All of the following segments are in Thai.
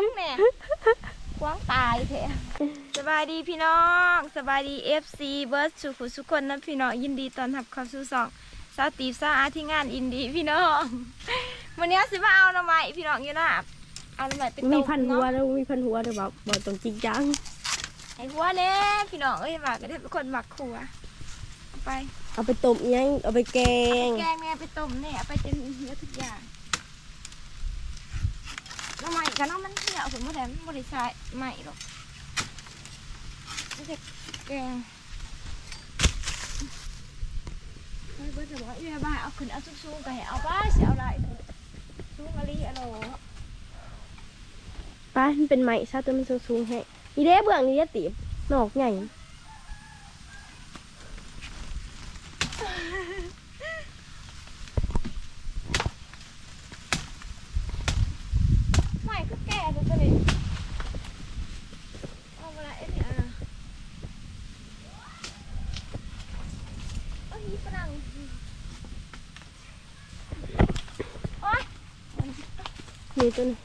มแม่กว้างตายแท้สบายดีพี่น้องสบายดี FC เบิร์ดสุขุสุขคนนะพี่น้องยินดีต้อนรับเข้าสู่สองสาวตีบสาวอาร์ที่งานอินดีพี่น้องวันนี้สิมาเอาหน่อไม้พี่น้องอยู่นะเอาหน่อไม้ไปต้มมีพันหัวเนาะแล้วมีพันหัวเด้อบ่บ่ต้องจริงจังไอ้หัวเน่พี่น้องเอ้ยมาก็ได้เป็นคนหมักขัวเอาไป เอาไปต้มอิหยังเอาไปแกงแกงเนี่ยไปต้มเนี่ยเอาไปจนเนื้อทุกอย่าง หน่อไม้กันเนาะมันเหี่ยวผมไม่ได้มันบริษัทใหม่หรอกไม่ใช่แกงเฮ้ยเบิร์ดจะบอกว่าอีแม่บ้าเอาขึ้นเอาสูงๆไปให้เอาบ้าเสียเอาไรสูงอะไรอะโลป้ามันเป็นไม้ซะตัวมันสูงๆแฮะอีเด้เบื้องนี่จะตีนอกใหญ่ ไม่ก็แก่ดูตัวนี้เอาอะไรเนี่ยอะเอาหีฝรั่งโอ๊ย นี่ตัวนี้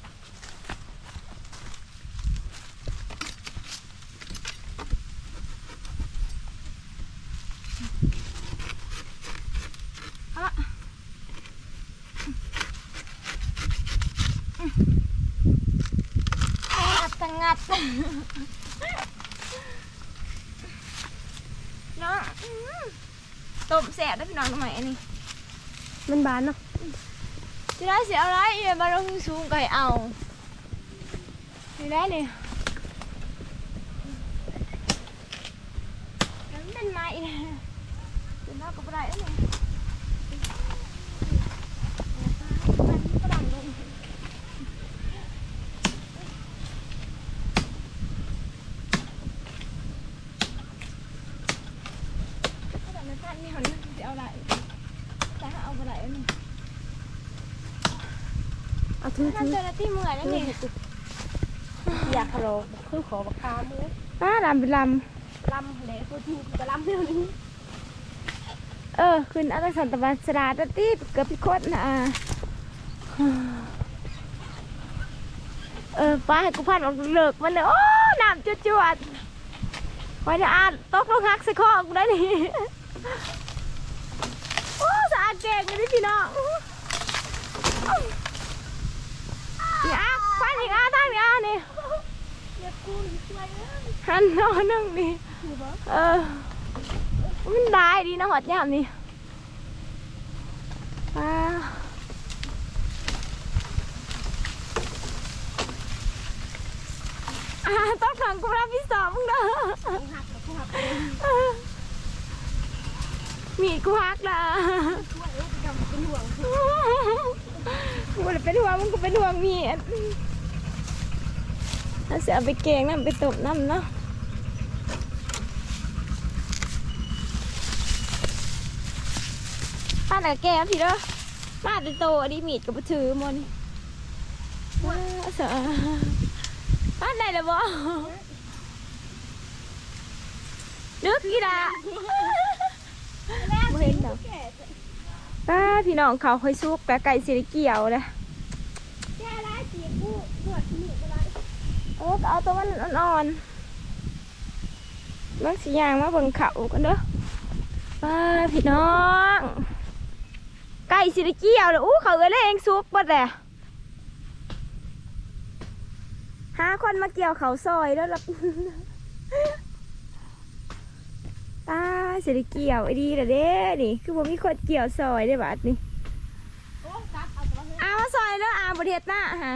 อะงัดตังงัดเนาะอืมต้มแสบได้พี่น้องทำไมอันนี้มันบานเนาะจะได้เสียอะไรเดี๋ยมาลงสูงไก่เอาไม่ได้เนี่ยมันเป็นไม้นะเป็นนอกกับอะไรเนี่ยมันฝรั่งลงแต่ไม่ทันนี่เขาเนี่ยจะเอาอะไรแต่ถ้าเอาอะไรเนี่ย เอาถือนั่นถือเจอแล้วที่เมื่อยแล้วนี่อยากขะโลคือขอบักคามือป้าลำเป็นลลำเละตัวถูกกระลำเท่านี้ำเออขึ้นอัตสันตบันสดาตตีเกือบพิโคตรนะเออป้าให้กูพันออกเลิกมันเลยโอ้น้ำจุดจวดๆไว้เดี๋ยวอ่านตกลงหักใส่คอกูได้นี่โอ้สะอาดเก่งเลยพี่น้องนี่อะฟัน อีกอ่านอีกอะนี่เดี๋ยวกูช่วยเอ้ยหันนอนนึ่งนี่เออมันได้ดีนะหอดยามนี่ว้าวอ่าต้องขังกูรับพี่สอบมึงเด้อกูหักแล้วกูหักมีกูฮักละช่วยเอ้ยไปทำเป็นห่วงกูเลยเป็นห่วงมึงกูเป็นห่วงมี ดถ้าเสียเอาไปแกงน้ำไปตบน้ำเนาะป้าแต่แกงพี่เด้อมาแต่โตอันนี้มีดกับถือหมันว้าวเสือป้าไหนเลยบ่นึกกี่ดาบ่เห็นดอกแก่ป้าพี่น้องเขาค่อยซุกแต่ไก่สิได้เกี่ยวเลย แก่ร้ายเสียกูปวดหนีบอะไร เออก็เอาตัวมันอ่อนๆมันสิยางมาเบิ่งเขากันเด้อป้าพี่น้องไก่สิได้เกี่ยวเลยอู้เขาเอ้ยเลยเองซุกบ่แต่หาคนมาเกี่ยวเขาซอยแล้วล่ะตาสิได้เกี่ยวไอ้ดีละเด้นี่ คือบ่มีคนเกี่ยวซอยได้บาดนี่อ้กัดเอาวเฮ้ยอามาซอยแล้วอาบริเทศหน้าฮะ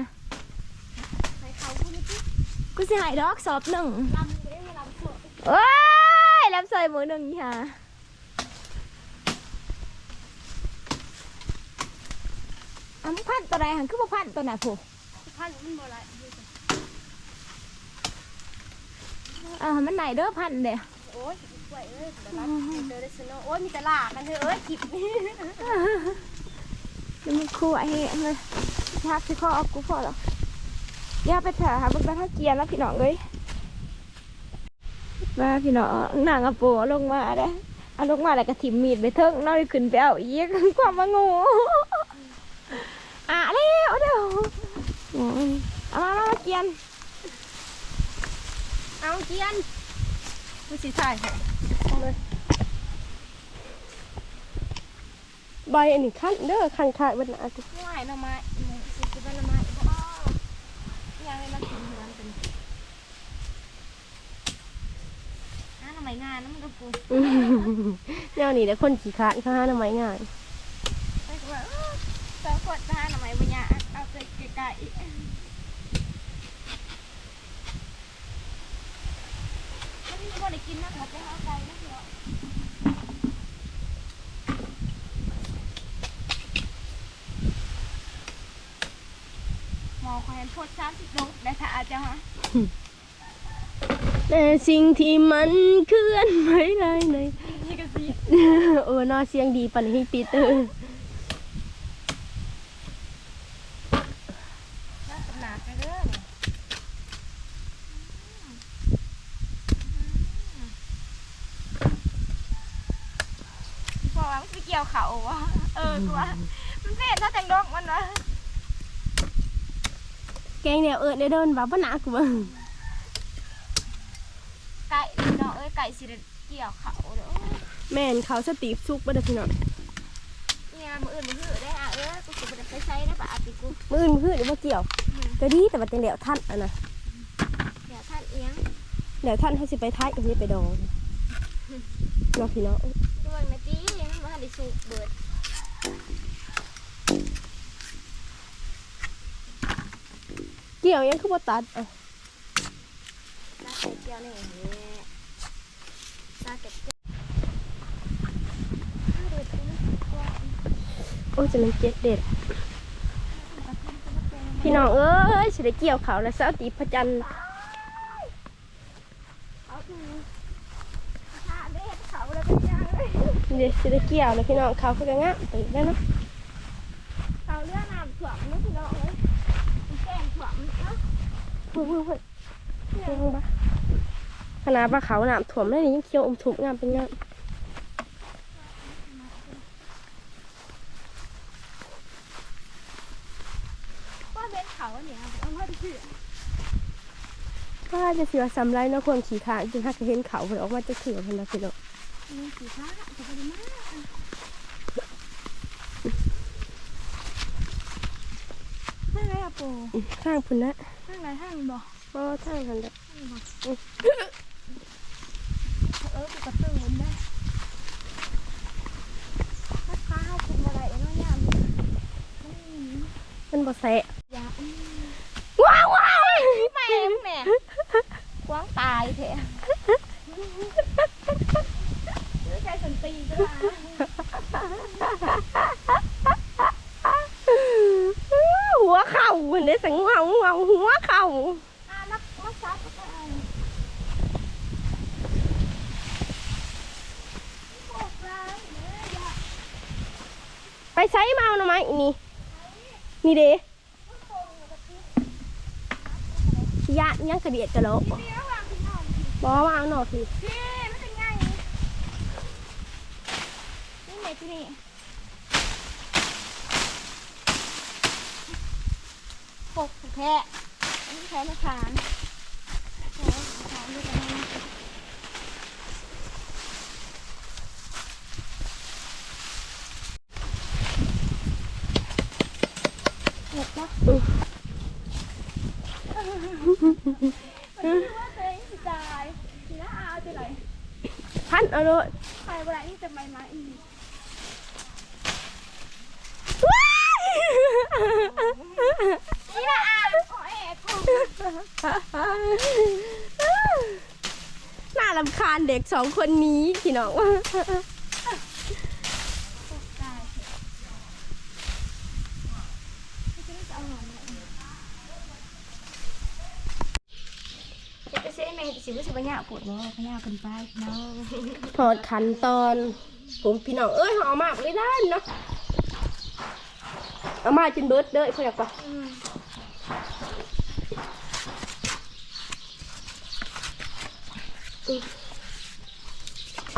ให้เขากูนี่ปุ๊บ กูสิใหายดอกสอบหนึ่งลำเอ้ยมาลำสวดเอ้ยรับซอยมือหนึ่งนี่ฮะอะมึงพันตัวใดหันคือบ่พันตัวไหนผู้พันมันบ่ไรอ่ามันไหนเด้อพันเด้อโอ้ยช่วยเอ้ยเดี๋ยวรับเจอได้สนโอ้ยมีแต่ลากันเถอะเอ้ยคลิปนี้เดี๋ยวมึงคู่ไอ้เฮ้ยเลยทักสิข้อเอากูพอแล้วอ ย่าไปถ่ายหาเบิ่งไปท่าเกียร์แล้วพี่น้องเลยว่าพี่น้องนางอะโปเอาลงมาได้อเอาลงมาแล้วก็ถิ่มมีดไปเทิงน้อยขึ้นไปเอาอีกความว่างูอะเร็วเดี๋ยวโอ้ยเอามามามาเกียนเอาเจียนผู้สิถ่ายให้ใบอันนี้ขั้นเด้อขั้นขาดวันอาทิตย์ง่ายหน่อไม้หมูสิสิเป็นหน่อไม้บ่ยังให้มากินเหือนกันหาหน่อ ไม้งานน้ำกระปูแนวนี้แต่คนขี้ขาดเขาหาหน่อไม้ง่ายไปก็ว่าเอ้อสองคนหาหน่อไม้บ่ยากเอาไปไกลๆวันนี้บ่ได้กินนะเขาไปหาไก่นะเดี๋ยวหมอคอยโพดสามสิบลงได้ถ้าอาจจะฮะ แต่สิ่งที่มันเคลื่อนไหวได้ในนี่ก็สิเออน่าเสียงดีปันให้ปีเตอร์น่าสนาไปเด้อพอว่ามันไปเกี่ยวเขาวะเออกูว่ามันเป็นถ้าแต่งดอกมันวะแกงเนี่ยเออได้เดินแบบว่าหนักกว่า ไก่เนาะเอ้ยไก่สิได้เกี่ยวเขาเด้อแม่นเขาสตีฟซุกบ่ได้พี่น้องเนี่ยมืออื่นมือหือได้อะเออกูสิบ่ได้ไปใช้ได้ปะอาติกูมืออื่นมืออื่นบ่เกี่ยวก็ดีแต่ว่าจังเดี๋ยวท่านอะนะเดี๋ยวท่านเอียงเดี๋ยวท่านเขาสิไปท้ายอันนี้ไปดองเนาะพี่น้องด้วยนะจี้มันมาได้สูบเบิดเกี่ยวยังคือบ่ตัดอะน่าใส่เกี่ยวนี่ โอ้จะมันเจ็ดเด็ด พี่น้องเอ้ยสิได้เกี่ยวเขาแล้วสตีฟพระจันทร์เอาถึงถ้าเด็ดเขาแล้วเป็นยังเลยเดี๋ยวสิได้เกี่ยวแล้วพี่น้องเขาคือกันงะตื่นแล้วเนาะเขาเรื่องน้ำถ่วมนี่พี่น้องเอ้ยมันแกล้งถ่วมเนาะพูดพูดพูดพูดบ้า ขนาดว่าเขาน้ำถ่วมแล้วนี่ยังเคี้ยวอมถุบงามเป็นงามว่าเป็นเขาเนี่ยเอามาดูสิว่าจะเสียสำไรเนาะความขี่ขาจนหักเห็นเขาเพิ่นออกมาจะเถื่อเพิ่นนะพี่น้องมีสีฟ้าจะไปดีมากไม่ไรอะปูข้างพุ่นนะข้างไหนข้างบอกบ่ทางกันเด้อเออกูกระตือมันได้ถ้าข้าวคุมอะไรเนาะยาม มันบ่ แสะยาว้าวว้าวแม่แม่กว้างตายเถอะหรือใช้สันตีก็ได้หัวเข่าเพิ่นได้สังเงาเงาหัวเข่าอ่านักนักซับก็ได้โคตรร้ายเนี่ยยาไปใช้มาเอาหน่อไม้นี่ นี่เด้ ยะยังกระเดียดกระโหลกบองบ่ว่าเอาหน่อพี่พี่มันเป็นไงนี่ไหนที่นี่ปกแพะอันนี้แพะมะขานแพะมะขานด้วยกันนะเห็ดปะมันคิด ว่าตัวเองสิตายทีละอาจะไหนพันเอาเลยไปเวลาที่จะไปมาอีกนี่ละอาขอแอบกูน่าลำคาญเด็กสองคนนี้พี่น้อง ตายจะไปเซ่แม่ สิว่าสิบญาปวดเนาะพญาเป็นไปเนาะถอดขันตอน ผมพี่น้องเอ้ยเอามากเลยได้เนาะเอามาจนเบิดเด้อเพื่อนอยากปะ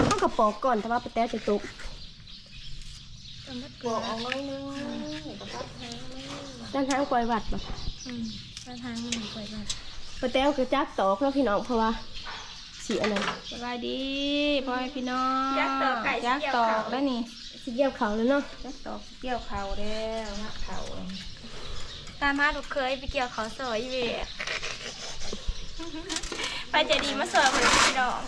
ต้องกระปอกก่อนแต่ว่าไปแต้จะตกต้องมาเกลือเอาไว้นึงด้านทางปล่อยวัดปะอืมมาทางมันไปก่อนปะแต้วก็จักตอกเนาะพี่น้องเพราะว่า สีอันนั้นสบายดีพ่อแม่พี่น้องยักษ์ต่อไก่ยักษ์ตอกแล้วนี่สีเกี่ยวเขาแล้วเนาะยักษ์ตอกเกี่ยวเขาแล้วนักเขาตามมาลูกเคยไปเกี่ยวเขาสวยเวยไปใจดีมาสวยเหมือนพี่น้อง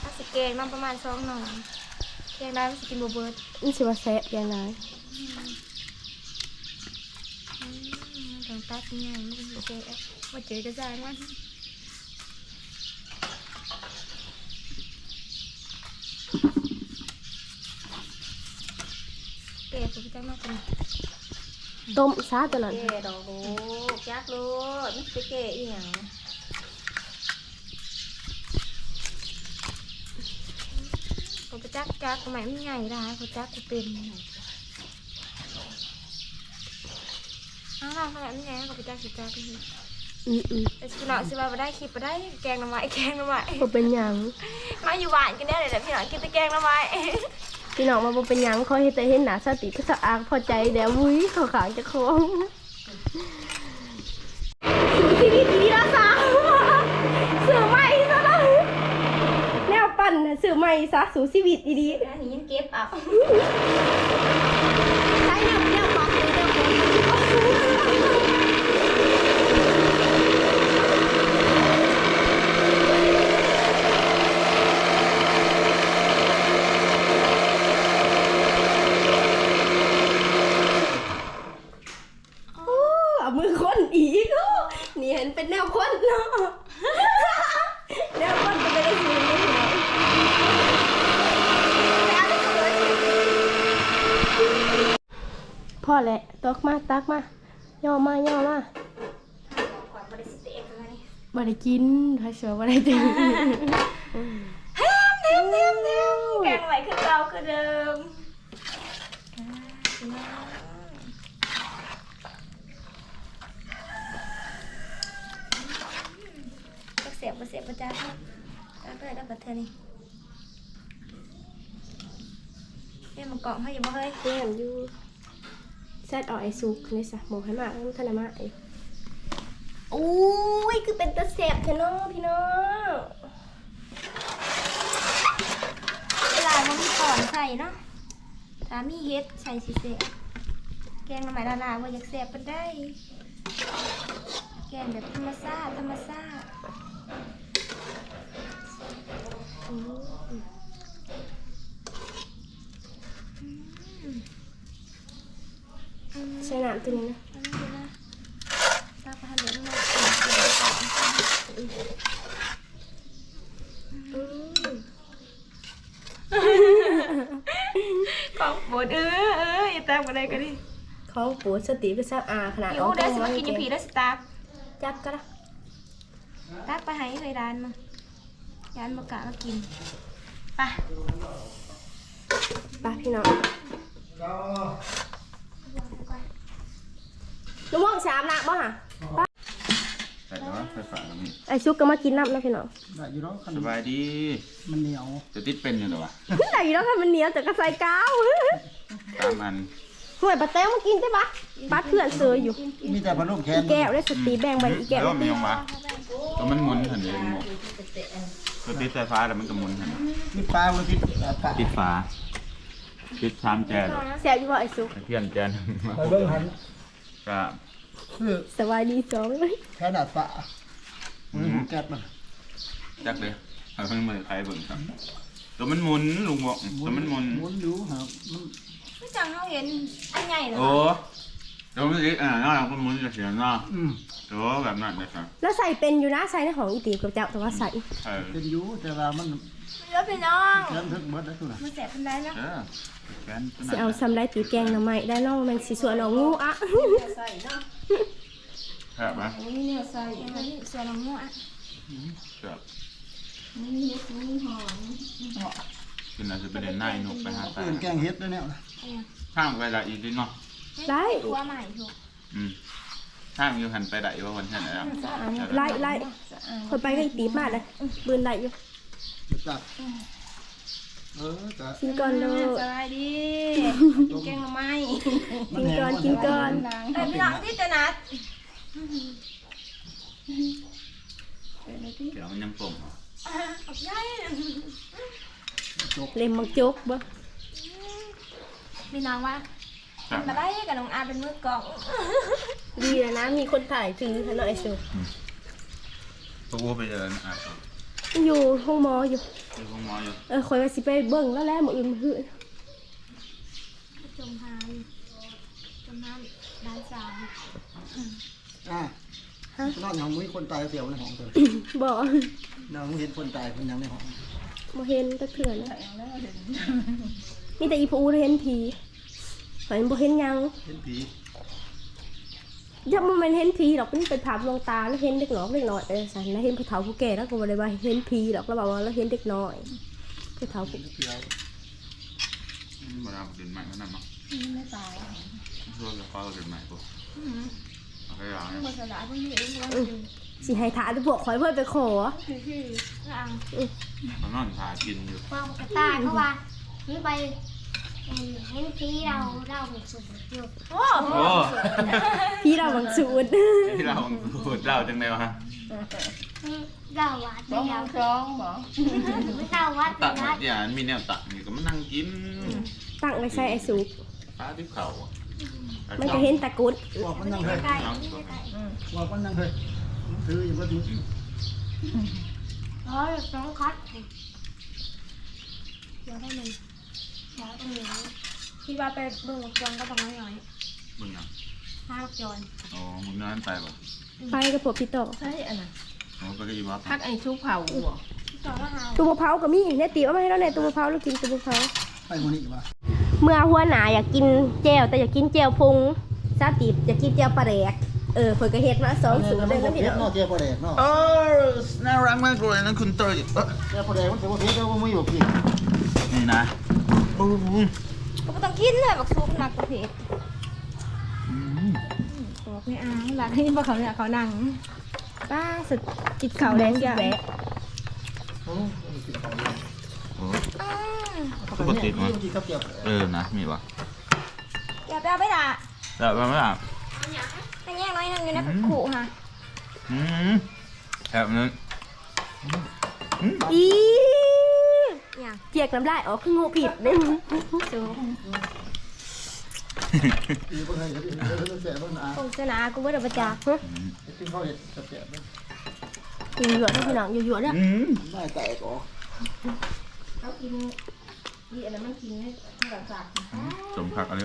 ถ้าสเกนมาประมาณสองหน่อยเกียงได้มันสกินบูเบิร์ดนี่สิว่าแซ่บอย่างไรต้องตัดเนี่ยมันเป็นเจ๊มาเจอจะจ่ายมันเก๋ผมจะมาเป็นต้มซา ตัวนั้นเก๋ดอกลูกยักษ์ลูกนี่จะเก๋อีหยังผมไปจักจักทำไมมันใหญ่ได้ผมจักกูเป็นอ้าวทำไมมันใหญ่ผมไปจักสิจักเลยอืมอืมแต่สิหน่อยสิว่าไปได้คลิปไปได้แกงหน้ำไม้แกงหน้ำไม้บ่เป็นหยังมาอยู่บ้านกันได้เลยแหละพี่หน่อยกินแต่แกงหน้ำไม้พี่น้องมาบ่เป็นหยังขอเฮ็ดแต่เห็นหน้าสติก็สะอางพอใจเดี๋ยวมุ้ยเขาขางจะคองชีวิตดีละสาวสื่อใหม่ซะละแนวปั่นน่ะสื่อใหม่ซะสู่ชีวิตดีๆอันนี้ยังเก็บเอาใช้แนวแนวปักเลยเด้อคนโอ้เอามือคนอีกโอ้นี่เห็นเป็นแนวคนเนาะ แนวคนก็ไม่ได้ซื้อนี่เนาะพ่ อแหละตกมาตักมาย่อมาย่อมาก่อนบริสุทธิ์เองเลยบ่ได้กินถ้าเชื่อบ่ได้กินเทียมเทียมเทียมแกงใหม่คือเก่าคือเดิมก็เสียบก็เสียบประจานตามเพื่อนกับบัตเธอนี่เฮ้ยมันเกาะให้อยู่บ่เฮ้ยเรียนอยู่ แซดเอาไอซุกนี่ซะหมูให้มากมันธนมาไออุ้ยคือเป็นตะแสบแท้เนาะพี่น้องเวลามันมีก่อนใส่เนาะถ้ามีเฮ็ดใส่สิเสียแกงใหม่ละลาว่าอยากเสบเป็ได้ แกงแบบธรรมชาติธรรมชาติ ใช้น้ำตัวนี้นะอันนี้ดูนะซาปะฮันเดนมาอืมของบดเออเอออย่าตามกันได้กันดิของปูสติเป็นซาอาขนาดหิวได้สิมากินอยู่ผีได้สตาร์จับก็ได้ตักไปให้เคยดานมาดานมากะมากินไปไปพี่น้อง น้ำม่วงสามน้ำบ่ฮะใส่แล้วไฟฟ้าตรงนี้ไอซุกก็มากินน้ำนะพี่น้องได้อยู่แล้วคันสบายดีมันเหนียวจะติดเป็นอยู่หรอวะไหนแล้วค่ะมันเหนียวแต่ก็ใส่กาวตามอันห่วยปลาแต้วมากินได้ปะปลาเพื่อนเซออยู่ มีแต่พัดลมแขนแก้วได้สติแบ่งไปอีกแก้วแล้วมียังวะตัวมันหมุนหันเลยหมดก็ติดไฟฟ้าแล้วมันก็หมุนหันมีปลาวันติดปลาติดฟ้าติดชามแจนแซ่บอยู่บ่ไอซุกเพื่อนแจนมาไปเบิ่งหันก็ คือสบายดีสองเลยแค่ดาดฟ้ามันแก๊สมันจักเลยเอาเพิ่งมือใครเบิ่งครับตัวมันหมุนลุงบอกตัวมันหมุนหมุนอยู่ครับมันไม่จังเขาเห็นอันใหญ่เลยโอ้ตัวมันติดอ่านอกจากมันหมุนจะเสียเนาะอืมตัวแบบนั้นเลยครับแล้วใส่เป็นอยู่นะใส่ในของอีตีบกับเจ้าแต่ว่าใส่เออเป็นอยู่แต่ว่ามัน แล้วพี่น้องแขนถึงเบิดแล้วตัวน่ะมันแสบเป็นไรนะเออแฟนตัวสินั้นเอาซ้ำได้ตีแกงหน่อไม้ได้น้องมันสิส่วนเอางูอะครับปะนี่เนี่ยใส่อันนี้เสือน้ำมูอะครับนี่เฮ็ดนี่หอมกินอะไรจะไปเดินหน้าหนุกไปหาตาเป็นแกงเฮ็ดด้วยเนี่ย ข้ามไปละอีกนิดเนาะได้ ตัวใหม่ถูกอืมข้ามอยู่หันไปได้ว่าวันที่ไหนแล้วไล่ไล่คนไปก็อีตีบมากเลย บืนได้อยู่ จัดเออจะกินก่อนเด้อสบายดีกินแกงหน่อไม้กินก่อนกินก่อนเอ้ยพี่น้องที่จะนัดเดี๋ยวมันยังป่งเล่มมักจกบ่พี่น้องว่าครับมาได้กับน้องอาเป็นมือกลองดีแล้วนะมีคนถ่ายถือให้หน่อยสิพวกวัวไปเจออะ อยู่ห้องหมออยู่มีพวกหมออยู่เออคอยว่าสิไปเบิ่งแล้วแหละมื้ออื่นมื้อหื้อจมหายจมหายด้านซ้ายอะนอกจากมุ้ยคนตายเสียวในห้องเถอะบ่นางเห็นคนตายคนยังในห้องบ่เห็นตะเถื่อนมีแต่อีพูเห็นผีข่อยบ่เห็นหยัง เห็นผี อย่าบ่แม่นเห็นผีดอกมันเป็นภาพลวงตาแล้วเห็นเด็กน้อยเด็กน้อยเออซั่นแล้วเห็นผู้เฒ่าผู้แก่แล้วก็บ่ได้ว่าเห็นผีดอกแล้วบอกว่าเราเห็นเด็กน้อยผู้เฒ่าผู้เสียวมาดามเดินใหม่ก็นั่นมั้งไม่ตายช่วยกับพ่อเดินใหม่ปุ๊บโอเคเอาหมดสลายพวกนี้เองว่าสิให้ถาแต่พวกข่อยเพิ่นไปขอคือคือร่างเขานอนถ่ายกินอยู่ความกระต่ายเพราะว่านี่ไป เอ่อเห็นพี่เราเราหกสุดอยู่โอ้โอ้พี่เราบางสูตรที่เราพูดเล่าจังเลยวะเราวัดไปแล้วร้องบอกไม่เราวัดไปตักหมแล้วดอย่างมีแนวตักนี่ก็มานั่งกินตั้งไว้ใส่ไอ้สุกปลาที่เขาอะมันก็เห็นตะกรุดบอกมันยังเคยใกล้นี่ใกล้บอกมันยังเคยถืออยู่ว่าถืออ๋อสองคัดเดี๋ยวได้หนึ่ง เดี๋ยวต้องหนึ่งคิดว่าไปเบิ่งจองก็ต้องน้อยมึงอะห้าจอนอ๋อมึงนั่นไปป่ะไปกับพวกพี่ต่อใช่อันน่ะโอ้ก็ได้ยินว่าพักไอ้ชุกเผาบ่จอนก็หาตัวมะพร้าวก็มีในตีเอามาให้เราในตัวมะพร้าวเรากินตัวมะพร้าว ไปคนนี้ว่าเมื่อหัวหนาอยากกินแจ่วแต่อยากกินแจ่วพุงซาติบอยากกินแจ่วปลาแดกเออเพิ่นก็เฮ็ดมาสองสูตรเลยนะพี่เนาะน้องเนาะเจ้าปลาแดกเนาะเออน่ารักมากเลยนั่นคุณเตยเอ้ยเจ้าปลาแดกมันเป็นว่าเพชรเจ้าว่ามุ้ยบอกพี่นี่นะ โอ้โหๆก็บ่ต้องกินเลยบักซุปหนักประเภทอืมบอกไม่เอาหลักที่บ่เขาเนี่ยเขานั่งป้าสุดกินข้าวแดงจ้ะแหวะโอ้โอ้อ้าปกติมั้ยเมื่อกี้กับเจ้าเออนะมีป่ะอย่าไปเอาไปด่าแต่ว่าไม่อะให้แยกน้อยหนึงอยู่ในขู่ค่ะอืมแอบนึงอีอย่าง เจียกน้ำลายออคืองูผิดเด้สูงอีเพิ่งให้เห็นเดี๋ยวเพิ่งแสบเพิ่งอะโฆษณากูบ่ได้ประจักษ์ฮะที่เขาเห็นกับแสบอยู่หยวดเด้อพี่น้องอยู่หยวดเด้ออืมได้แตกออกเขากินอีอันนั้นมันกินให้หลังจากสมผักอะไร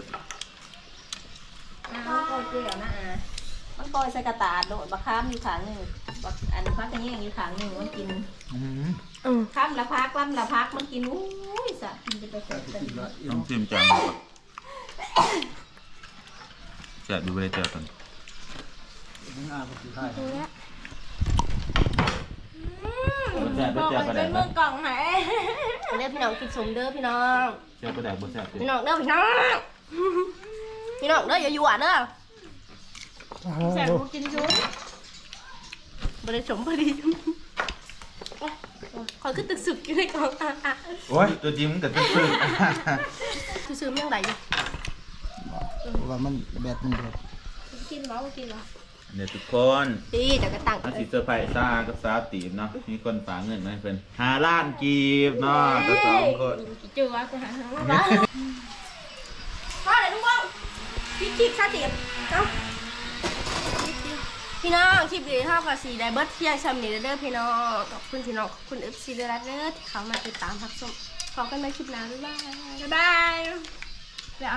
อ่ามันโปรยเกลียวนะอ่ามันโปรยใส่กระตาดโดดบักข้ามอยู่ขางหนึ่งบักอันพักกันแย่งอยู่ขางหนึ่งมันกิน ข้ามละพักล้ำละพักมันกินอุ้ยสะกินจะไปเสร็จกินละต้องเตรียมจานก่อนแสบดูไปเลยเจอกันมึงอะก็คือไทยแสบบอกแสบว่าประแดเป็กนมือกล่องไหนเด้อพี่น้องกินสมเด้อพี่น้องแสบประแดกบนแสบดิพี่น้องเด้อพี่น้องพี่น้องเด้ออย่าหยวดเด้อแสบกูกินชุดบ่ได้สมพอดี คอยคือตึกสึกอยู่ในกล่องอะอะโอ้ยตัวจริงมันกับตัวซื่อซื้อๆมันยังไงอยู่เพราะว่ามันแบตมันแบตกินเหรอบ่กินเหรอเนี่ยทุกคนดีแต่ก็ตั้งอาสิเซอร์ไพรส์ซ่ากับซาตีมเนาะมีคนฝากเงินมาให้เพิ่นห้าล้านกีบเนาะทั้งสองคนจืวกูหาทางมาพ่อไหนลุงบ้องพี่คิดซาติเอ้า พี่น้องคลิปนี้เท่ากับสีไดเบิร์ดเที่ยงชำนี้เด้อพี่น้องขอบคุณพี่น้องขอบคุณเอฟซีเด้อเด้อที่เขามาติดตามพักชมขอกันในคลิปหน้าบ๊ายบายบ๊ายบายเดี๋ยวเอ